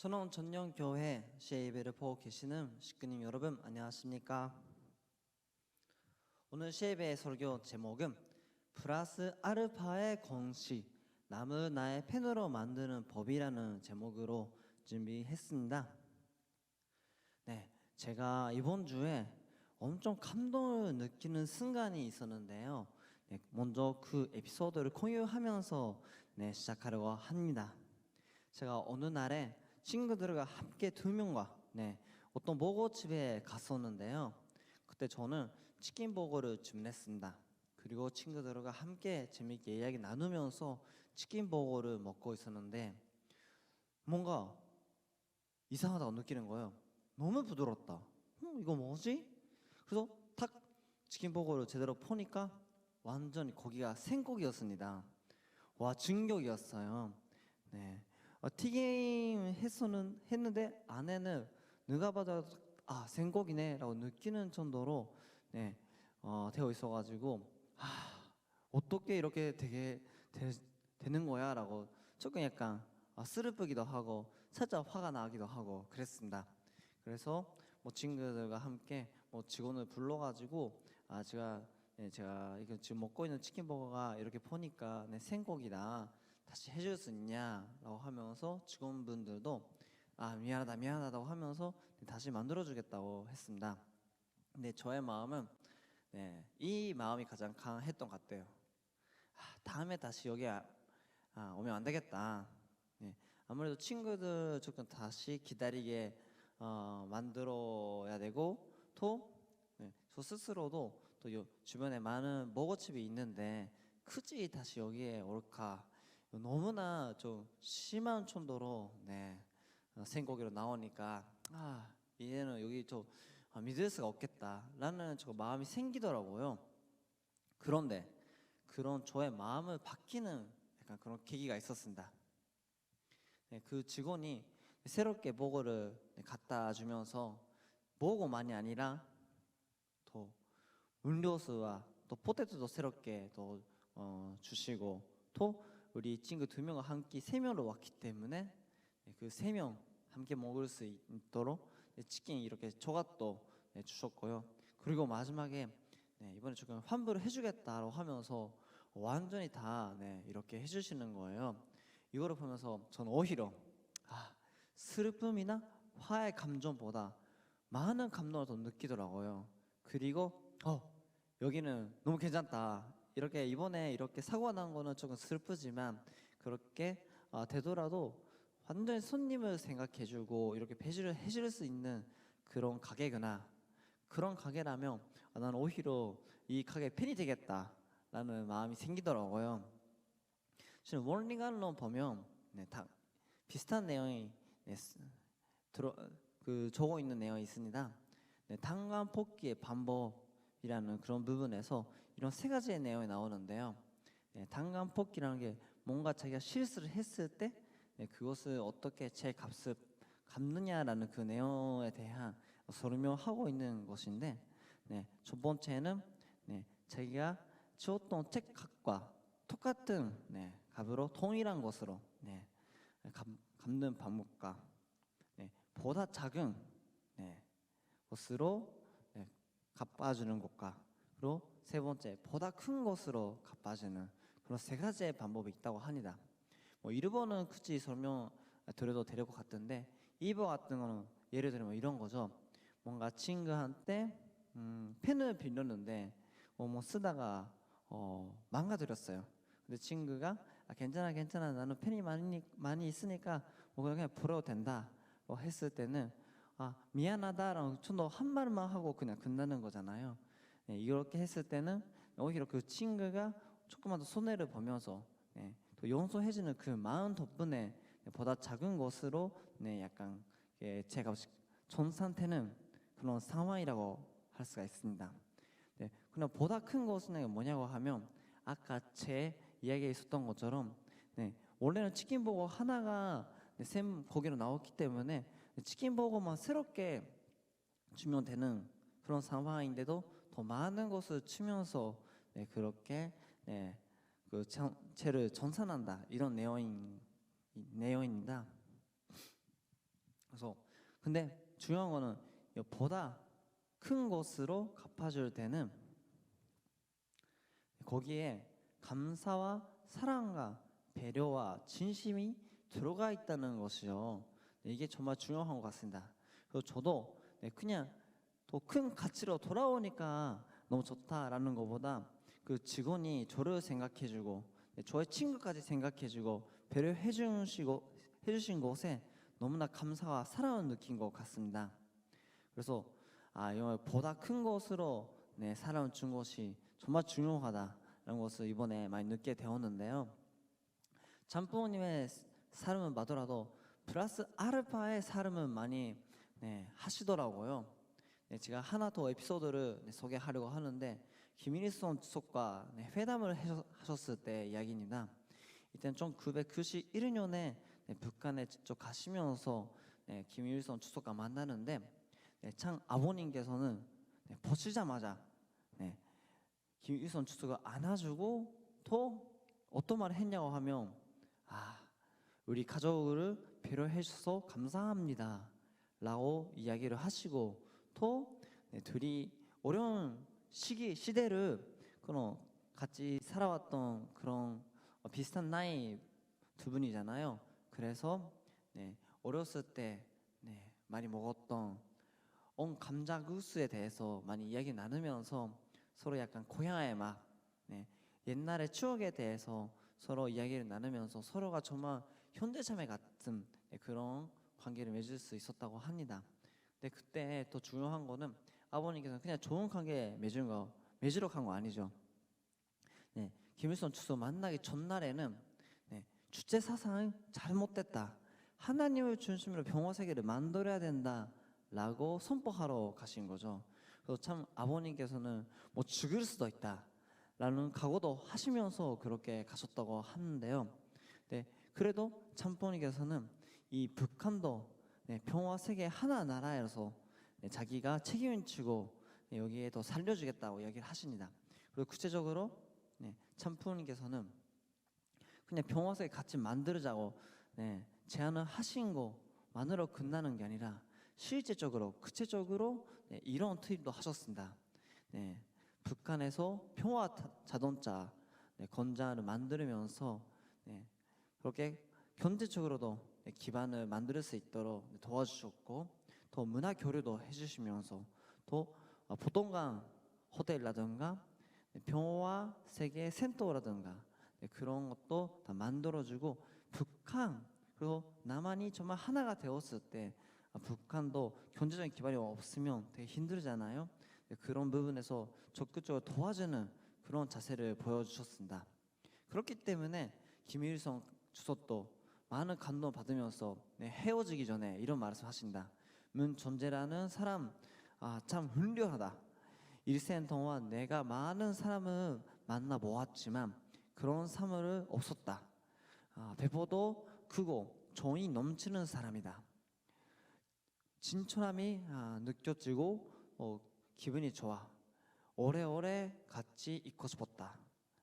천원 전령교회 시예배를 보고 계시는 식구님 여러분 안녕하십니까? 오늘 시예배의 설교 제목은 플러스 아르파의 공식 남을 나의 팬으로 만드는 법이라는 제목으로 준비했습니다. 네, 제가 이번 주에 엄청 감동을 느끼는 순간이 있었는데요. 네, 먼저 그 에피소드를 공유하면서 네, 시작하려고 합니다. 제가 어느 날에 친구들과 함께 두 명과 네, 어떤 버거집에 갔었는데요. 그때 저는 치킨 버거를 주문했습니다. 그리고 친구들과 함께 재밌게 이야기 나누면서 치킨 버거를 먹고 있었는데 뭔가 이상하다고 느끼는 거예요. 너무 부드럽다. 음, 이거 뭐지? 그래서 탁 치킨 버거를 제대로 포니까 완전히 고기가 생고기였습니다. 와 충격이었어요. 네. 어, 튀김 했서는 했는데 안에는 누가 봐도 아 생고기네라고 느끼는 정도로 네 어, 되어 있어가지고 아 어떻게 이렇게 되게 되, 되는 거야라고 조금 약간 아, 슬프기도 하고 살짝 화가 나기도 하고 그랬습니다. 그래서 뭐 친구들과 함께 뭐 직원을 불러가지고 아 제가 네, 제가 이거 지금 먹고 있는 치킨 버거가 이렇게 보니까 네, 생고기다 다시 해줄 수 있냐라고 하면서 직원분들도 아 미안하다 미안하다고 하면서 네, 다시 만들어주겠다고 했습니다. 근데 저의 마음은 네, 이 마음이 가장 강했던 것 같아요. 아, 다음에 다시 여기 아, 아, 오면 안 되겠다. 네, 아무래도 친구들 조금 다시 기다리게 어, 만들어야 되고 또 네, 저 스스로도 또요 주변에 많은 먹어집이 있는데 굳이 다시 여기에 올까 너무나 좀 심한 촌도로 네 어, 생고기로 나오니까 아 이제는 여기 좀 아, 믿을 수가 없겠다라는 저 마음이 생기더라고요. 그런데 그런 저의 마음을 바뀌는 약간 그런 계기가 있었습니다. 네, 그 직원이 새롭게 버거를 네, 갖다 주면서 버거만이 아니라 또 음료수와 또 포테토도 새롭게 또 어, 주시고 또 우리 친구 두 명과 함께 세 명으로 왔기 때문에 그 세 명 함께 먹을 수 있도록 치킨 이렇게 조각도 네, 주셨고요. 그리고 마지막에 네, 이번에 조금 환불을 해주겠다고 하면서 완전히 다 네, 이렇게 해주시는 거예요. 이거를 보면서 저는 오히려 아, 슬픔이나 화의 감정보다 많은 감동을 더 느끼더라고요. 그리고 어 여기는 너무 괜찮다. 이렇게 이번에 이렇게 사고가 난 거는 조금 슬프지만 그렇게 어, 되더라도 완전히 손님을 생각해주고 이렇게 배주를 해줄 수 있는 그런 가게구나. 그런 가게라면 아, 나는 오히려 이 가게 팬이 되겠다라는 마음이 생기더라고요. 지금 원링알론 보면 네, 다 비슷한 내용이 네, 쓰- 들어 그 적어 있는 내용이 있습니다. 네, 탄광 뽑기의 방법이라는 그런 부분에서 이런 세 가지의 내용이 나오는데요. 네, 탄광 뽑기라는 게 뭔가 자기가 실수를 했을 때 네, 그것을 어떻게 제 값을 갚느냐라는 그 내용에 대한 설명하고 있는 것인데 네, 첫 번째는 네, 자기가 지었던 책 값과 똑같은 네, 값으로 동일한 것으로 네, 갚, 갚는 방법과 네, 보다 작은 네, 것으로 네, 갚아주는 것과 그리고 세 번째 보다 큰 것으로 갚아주는 그런 세 가지의 방법이 있다고 합니다. 뭐 일본은 굳이 설명 드려도 될 것 같은데 이버 같은 거는 예를 들면 이런 거죠. 뭔가 친구한테 음, 펜을 빌렸는데 어, 뭐 쓰다가 어, 망가뜨렸어요. 근데 친구가 아, 괜찮아 괜찮아 나는 펜이 많이 많이 있으니까 뭐 그냥 풀어도 된다. 뭐 했을 때는 아 미안하다라고 좀더 한 말만 하고 그냥 끝나는 거잖아요. 네, 이렇게 했을 때는 오히려 그 친구가 조금만 더 손해를 보면서 네, 또 용서해주는 그 마음 덕분에 보다 작은 것으로 네, 약간 예, 제가 전 상태는 그런 상황이라고 할 수가 있습니다. 네, 그럼 보다 큰 것은 뭐냐고 하면 아까 제 이야기에 있었던 것처럼 네, 원래는 치킨 버거 하나가 네, 샘 고기로 나왔기 때문에 치킨 버거만 새롭게 주면 되는 그런 상황인데도 더 많은 것을 치면서 네, 그렇게 네, 그 전- 채를 전산한다 이런 내용인 이- 내용입니다. 그래서 근데 중요한 거는 이 보다 큰 것으로 갚아줄 때는 거기에 감사와 사랑과 배려와 진심이 들어가 있다는 것이요. 네, 이게 정말 중요한 것 같습니다. 그래서 저도 네, 그냥 더큰 가치로 돌아오니까 너무 좋다라는 것보다 그 직원이 저를 생각해주고 네, 저의 친구까지 생각해주고 배려해 주시고 해주신 것에 너무나 감사와 사랑을 느낀 것 같습니다. 그래서 아 이거 보다 큰 것으로 네, 사랑을 준 것이 정말 중요하다라는 것을 이번에 많이 느끼게 되었는데요. 잠부모님의 사람은 마더라도 플러스 아르파의 사람은 많이 네, 하시더라고요. 네, 제가 하나 더 에피소드를 네, 소개하려고 하는데 김일성 주석과 네, 회담을 하셨을 때 이야기입니다. 이때는 1991년에 네, 북한에 직접 가시면서 네, 김일성 주석과 만나는데 네, 참 아버님께서는 네, 보시자마자 네, 김일성 주석을 안아주고 또 어떤 말을 했냐고 하면 아 우리 가족을 배려해 주셔서 감사합니다 라고 이야기를 하시고 또 네, 둘이 어려운 시기 시대를 그런 같이 살아왔던 그런 어, 비슷한 나이 두 분이잖아요. 그래서 네, 어렸을 때 네, 많이 먹었던 온 감자 구스에 대해서 많이 이야기 나누면서 서로 약간 고향의 맛, 네, 옛날의 추억에 대해서 서로 이야기를 나누면서 서로가 정말 현대자매 같은 네, 그런 관계를 맺을 수 있었다고 합니다. 근데 그때 또 중요한 거는 아버님께서는 그냥 좋은 관계 맺은 거 맺으러 간 거 아니죠. 네, 김일성 주석 만나기 전날에는 네, 주체 사상이 잘못됐다. 하나님을 중심으로 병화 세계를 만들어야 된다라고 선포하러 가신 거죠. 그래서 참 아버님께서는 뭐 죽을 수도 있다라는 각오도 하시면서 그렇게 가셨다고 하는데요. 네, 그래도 참부모님께서는 이 북한도 네, 평화 세계 하나 나라여서 네, 자기가 책임을 지고 네, 여기에 더 살려주겠다고 이야기를 하십니다. 그리고 구체적으로 네, 참부모님께서는 그냥 평화 세계 같이 만들자고 네, 제안을 하신 것만으로 끝나는 게 아니라 실제적으로 구체적으로 네, 이런 투입도 하셨습니다. 네, 북한에서 평화 타- 자동차 네, 건자를 만들면서 네, 그렇게 경제적으로도 네, 기반을 만들 수 있도록 네, 도와주셨고 또 문화 교류도 해주시면서 또 어, 보통강 호텔이라든가 네, 평화 세계 센터라든가 네, 그런 것도 다 만들어주고 북한 그리고 남한이 정말 하나가 되었을 때 아, 북한도 경제적인 기반이 없으면 되게 힘들잖아요. 네, 그런 부분에서 적극적으로 도와주는 그런 자세를 보여주셨습니다. 그렇기 때문에 김일성 주석도 많은 감동 받으면서 네, 헤어지기 전에 이런 말씀 하신다. 문 존재라는 사람 아, 참 훌륭하다. 일생 동안 내가 많은 사람을 만나 보았지만 그런 사물은 없었다. 아, 배포도 크고 정이 넘치는 사람이다. 진솔함이 아, 느껴지고 어, 기분이 좋아. 오래오래 같이 있고 싶었다.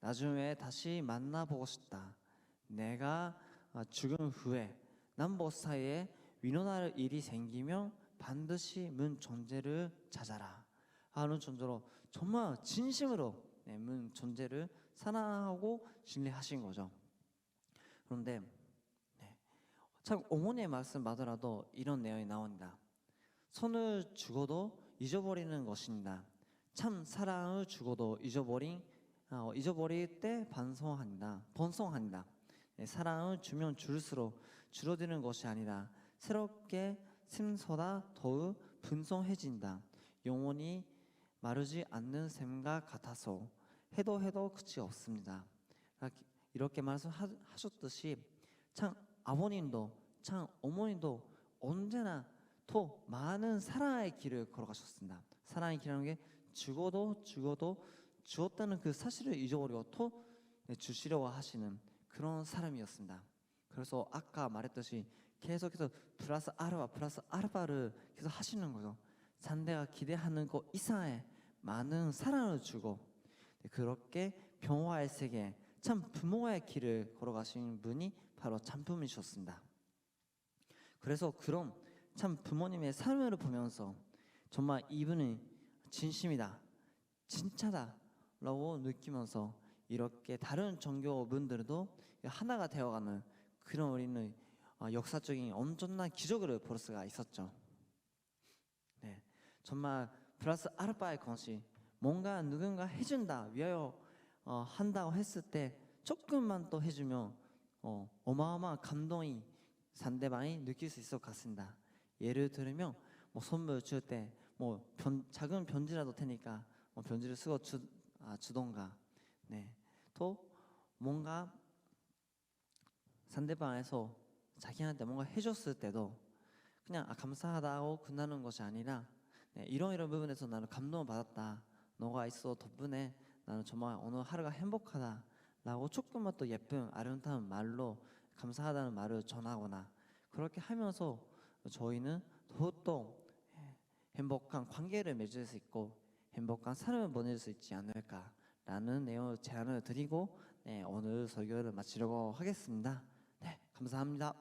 나중에 다시 만나보고 싶다. 내가 아, 죽은 후에 남북 사이에 위로할 일이 생기면 반드시 문 존재를 찾아라 하는 존재로 정말 진심으로 네, 문 존재를 사랑하고 신뢰하신 거죠. 그런데 네, 참 어머니의 말씀마더라도 이런 내용이 나온다. 손을 죽어도 잊어버리는 것입니다. 참 사랑을 죽어도 잊어버린 어, 잊어버릴 때 반성한다. 번성한다. 네, 사랑을 주면 줄수록 줄어드는 것이 아니라 새롭게 샘서다 더욱 분성해진다. 영원히 마르지 않는 샘과 같아서 해도 해도 끝이 없습니다. 이렇게 말씀하셨듯이 참 아버님도 참 어머님도 언제나 더 많은 사랑의 길을 걸어가셨습니다. 사랑의 길이라는 게 죽어도 죽어도 죽었다는 그 사실을 잊어버리고 또 네, 주시려고 하시는 그런 사람이었습니다. 그래서 아까 말했듯이 계속해서 플러스 아르바 플러스 아르바를 계속 하시는 거죠. 상대가 기대하는 것 이상의 많은 사랑을 주고 네, 그렇게 평화의 세계 참 부모의 길을 걸어가신 분이 바로 참품이셨습니다. 그래서 그런 참 부모님의 삶을 보면서 정말 이분은 진심이다, 진짜다 라고 느끼면서 이렇게 다른 종교분들도 하나가 되어가는 그런 우리는 어, 역사적인 엄청난 기적을 볼 수가 있었죠. 네, 정말 플러스 아르바의 것이 뭔가 누군가 해준다 위하여 어, 한다고 했을 때 조금만 또 해주면 어, 어마어마한 감동이 상대방이 느낄 수 있을 것 같습니다. 예를 들면 뭐 선물 줄 때뭐 작은 편지라도 테니까 뭐 편지를 쓰고 주, 아, 주던가 네. 또 뭔가 상대방에서 자기한테 뭔가 해줬을 때도 그냥 아, 감사하다고 끝나는 것이 아니라 네, 이런 이런 부분에서 나는 감동을 받았다. 너가 있어 덕분에 나는 정말 오늘 하루가 행복하다 라고 조금만 또 예쁜 아름다운 말로 감사하다는 말을 전하거나 그렇게 하면서 저희는 더욱더 행복한 관계를 맺을 수 있고 행복한 삶을 보낼 수 있지 않을까 라는 내용을 제안을 드리고 네, 오늘 설교를 마치려고 하겠습니다. 네, 감사합니다.